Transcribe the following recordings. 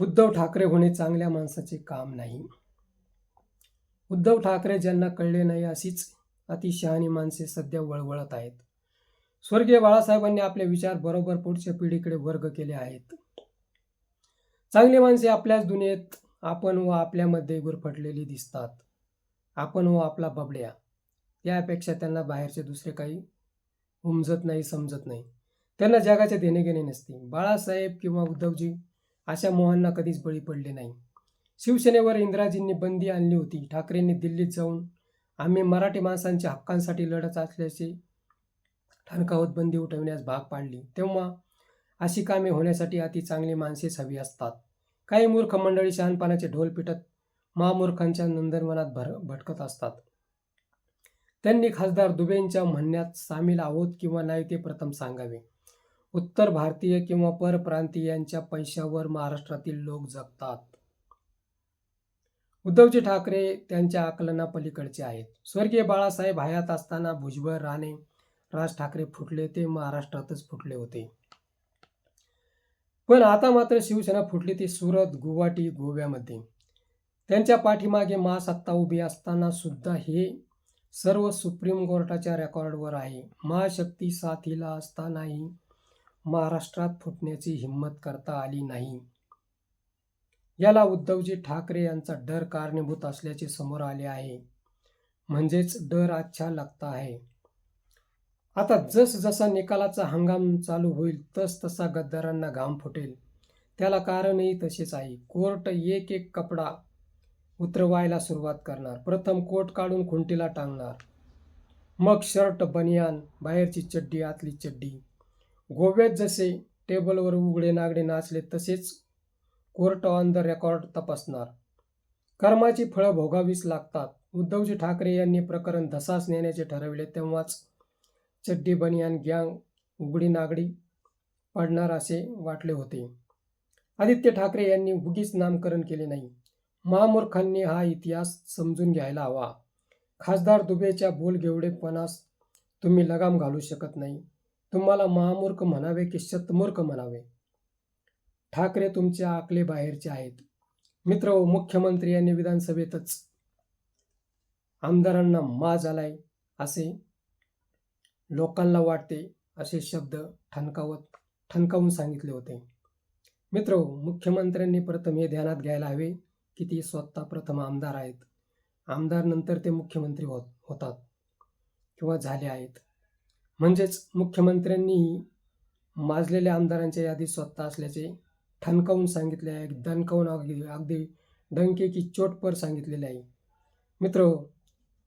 उद्धव ठाकरे होणे चांगल्या माणसाचे काम नाही. उद्धव ठाकरे ज्यांना कळले नाही अशीच अतिशहाणी माणसे सध्या वळवळत आहेत. स्वर्गीय बाळासाहेबांनी आपले विचार बरोबर पुढच्या पिढीकडे वर्ग केले आहेत. चांगली माणसे आपल्याच दुनियेत आपण व आपल्यामध्ये गुरफटलेली दिसतात. आपण व आपला बबड्या. यापेक्षा त्यांना बाहेरचे दुसरे काही उमजत नाही समजत नाही. त्यांना जगाचे देणे घेणे नसते. बाळासाहेब किंवा उद्धवजी अशा मोहांना कधीच बळी पडले नाही. शिवसेनेवर इंदिराजींनी बंदी आणली होती. ठाकरेंनी दिल्लीत जाऊन आम्ही मराठी माणसांच्या हक्कांसाठी लढत असल्याचे ठणकावत बंदी उठवण्यास भाग पाडली. तेव्हा अशी कामे होण्यासाठी अति चांगली माणसेच हवी असतात. काही मूर्ख मंडळी शहाणपणाचे ढोल पिटत महामूर्खांच्या नंदनवनात भर भटकत असतात. त्यांनी खासदार दुबेंच्या म्हणण्यात सामील आहोत किंवा नाही ते प्रथम सांगावे. उत्तर भारतीय किंवा परप्रांतीयांच्या पैशावर महाराष्ट्रातील लोक जगतात. उद्धवजी ठाकरे त्यांच्या आकलनापलीकडचे आहेत. स्वर्गीय बाळासाहेब हयात असताना भुजबळ राणे राज ठाकरे फुटले ते महाराष्ट्रातच फुटले होते. पण आता मात्र शिवसेना फुटली ती सुरत गुवाहाटी गोव्यामध्ये. त्यांच्या पाठीमागे महासत्ता उभी असताना सुद्धा हे सर्व सुप्रीम कोर्टाच्या रेकॉर्डवर आहे. महाशक्ती साथीला असतानाही महाराष्ट्रात फुटण्याची हिंमत करता आली नाही. याला उद्धवजी ठाकरे यांचा डर कारणीभूत असल्याचे समोर आले आहे. म्हणजेच डर अच्छा लागता आहे. आता जसजसा निकालाचा हंगाम चालू होईल तस तसा गद्दारांना घाम फुटेल. त्याला कारणही तसेच आहे. कोर्ट एक एक कपडा उतरवायला सुरुवात करणार. प्रथम कोट काढून खुंटीला टांगणार. मग शर्ट बनियान बाहेरची चड्डी आतली चड्डी. गोव्यात जसे टेबलवर उघडे नागडे नाचले तसेच कोर्ट ऑन द रेकॉर्ड तपासणार. कर्माची फळं भोगावीच लागतात. उद्धवजी ठाकरे यांनी प्रकरण धसास नेण्याचे ठरविले तेव्हाच चड्डी बनियान गँग उघडी नागडी पडणार असे वाटले होते. आदित्य ठाकरे यांनी उगीच नामकरण केले नाही. महामूर्खांनी हा इतिहास समजून घ्यायला हवा. खासदार दुबेच्या बोलगेवडेपणास तुम्ही लगाम घालू शकत नाही. तुम्हाला महामूर्ख म्हणावे की शतमूर्ख म्हणावे? ठाकरे तुमच्या आकले बाहेरचे आहेत. मित्र हो, मुख्यमंत्री यांनी विधानसभेतच आमदारांना माज आलाय असे लोकांना वाटते असे शब्द ठणकावत ठणकावून सांगितले होते. मित्र हो, मुख्यमंत्र्यांनी प्रथम हे ध्यानात घ्यायला हवे की ते स्वतः प्रथम आमदार आहेत. आमदार नंतर ते मुख्यमंत्री होत होतात किंवा झाले आहेत. म्हणजेच मुख्यमंत्र्यांनी माजलेल्या आमदारांच्या यादीत स्वतः असल्याचे ठणकावून सांगितले आहे. दणकावून अगदी अगदी डंकेकी चोटपर सांगितलेले आहे. मित्र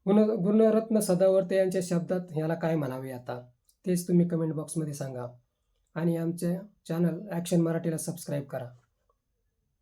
गुण गुणरत्न सदावर्ते यांच्या शब्दात ह्याला काय म्हणावे आता? तेच तुम्ही कमेंट बॉक्समध्ये सांगा. आणि आमच्या चॅनल ॲक्शन मराठीला सबस्क्राईब करा.